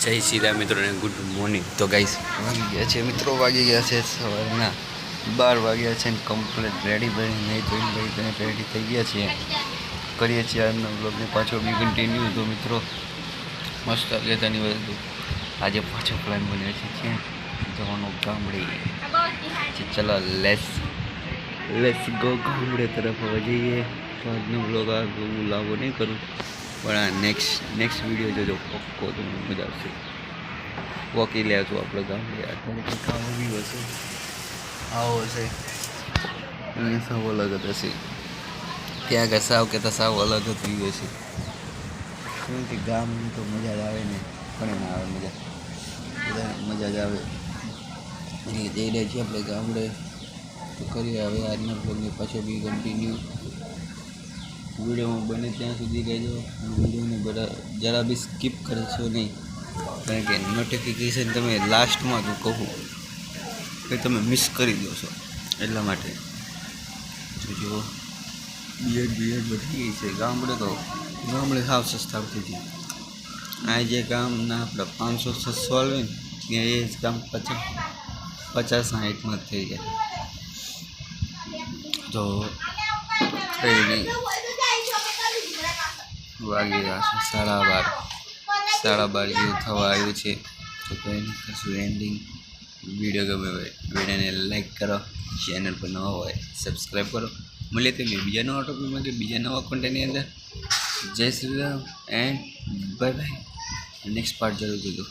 જય સીધા મિત્રોને ગુડ મોર્નિંગ. તો ગાઈસ વાગી ગયા છે, મિત્રો વાગી ગયા છે સવારના બાર વાગ્યા છે ને કમ્પ્લીટ રેડી બની નહીં જોઈને ભાઈ તમે રેડી થઈ ગયા છીએ. કરીએ છીએ આજના બ્લોગને પાછો બી કન્ટિન્યુ તો મિત્રો, મસ્ત અગત્યની વસ્તુ આજે પાછો પ્લાન બન્યો છે જવાનું ગામડે. ચલો લેસ લેસ ગો ગામડે તરફ હવે જઈએ. તો આજનો બ્લોગ આ હું લાવો નહીં કરું. પણ આ નેક્સ્ટ નેક્સ્ટ વીડિયો જોજો પક્કો તમને મજા આવશે. વોકી લે છું આપણે ગામડે અત્યારે કામ બી હશે. આવો હશે. અને સાવ અલગ જ હશે. ત્યાં આગળ સાવ કહેતા સાવ અલગ જ વ્યૂ હશે. કેમ કે ગામની તો મજા જ આવે ને? પણ એમાં આવે મજા. બધા મજા જ આવે. અને જઈ રહ્યા છીએ આપણે ગામડે. તો કરીએ હવે આજના બ્લોગને પાછો બી કન્ટિન્યુ વિડીયોમાં બને ત્યાં સુધી કહેજો. વિડીયોને બધા જરા બી સ્કીપ કરશો નહીં. કારણ કે નોટિફિકેશન તમે લાસ્ટમાં તો કહું. કે તમે મિસ કરી દો છો. એટલા માટે. જો બીએડ બીએડ વધી ગઈ છે. ગામડે તો ગામડે સાવ સસ્તા થઈ ગઈ આ જે ગામના આપણે પાંચસો છસો આવે ને, ત્યાં એ જ કામ પચાસ પચાસ સાઠમાં જ થઈ જાય. તો, કંઈ નહીં. વાગી રહ્યા છે. સાડા બાર. સાડા બાર જેવું થવા આવ્યું છે. તો કંઈ કશું એન્ડિંગ વીડિયો ગમે હોય, વિડીયોને લાઈક કરો. ચેનલ પર નવા હોય સબસ્ક્રાઈબ કરો. મળીએ તો બીજા નવા ટોપિકમાં કે બીજા નવા કોન્ટેન્ટની અંદર. જય Shri Ram and bye bye next part જરૂર જોજો.